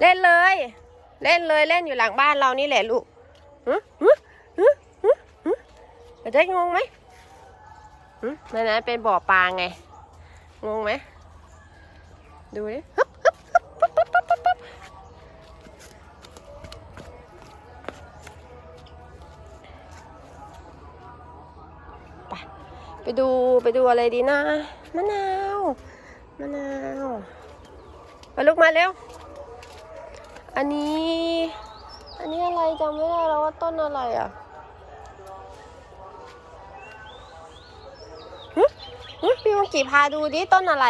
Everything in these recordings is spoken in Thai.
เล่นเลย เล่นเลยเล่นอยู่หลังบ้านเรานี่แหละลูกฮึฮึฮึฮึฮึจะได้งงไหมฮึนั่นนะเป็นบ่อปลาไง งงไหม ดูดิฮึบฮึบฮึบปุ๊บปุ๊บปุ๊บปุ๊บปุ๊บไปไปดูไปดูอะไรดีนะ มะนาว มะนาว มาลูกมาเร็ว อันนี้ อันนี้อะไรจำไม่ได้แล้วว่าต้นอะไรอะหึพี่มังกีพาดูดิต้นอะไร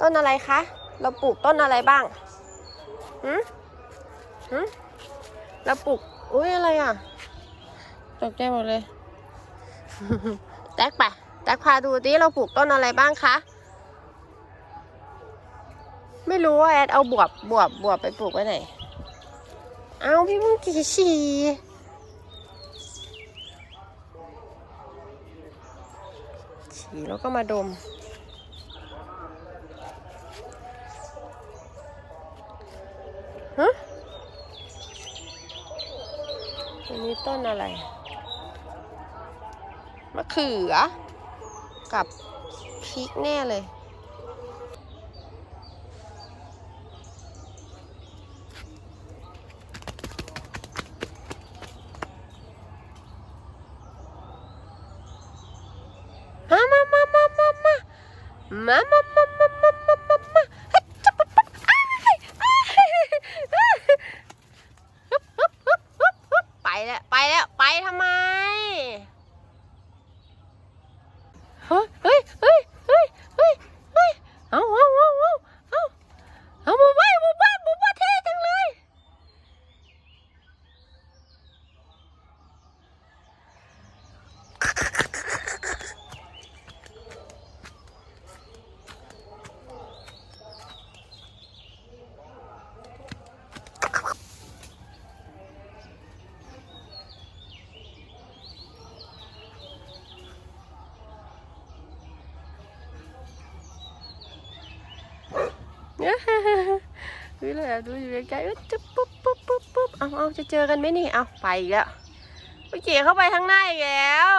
ต้นอะไรคะ เราปลูกต้นอะไรบ้างหึหึเราปลูกอุ้ยอะไรอะตกใจหมดเลยแตกไปแตกพาดูดิเราปลูกต้นอะไรบ้างคะ ไม่รู้ว่าแอดเอาบวบบวบบวบไปปลูกไว้ไหน เอาพี่มึงกี่ฉี่ฉี่แล้วก็มาดม ฮะอันนี้ต้นอะไรมะเขือกับพริกแน่เลย มามามามามามามา มามามามามามามามาไปแล้วไปแล้วไปทำไมเฮ้ยเฮ้ยเฮ้ยเฮ้ยเอาเอาเอาเอาเอาเอาหมู่บ้านหมู่บ้านหมู่บ้านเท่จังเลย ดูเลยดูอยู่ใกล้ๆจุ๊บปุ๊บปุ๊บปุ๊บปุ๊บเอาเอาจะเจอกันไหมนี่เอาไปอีกแล้วไปเกี่ยเข้าไปข้างหน้าอีกแล้ว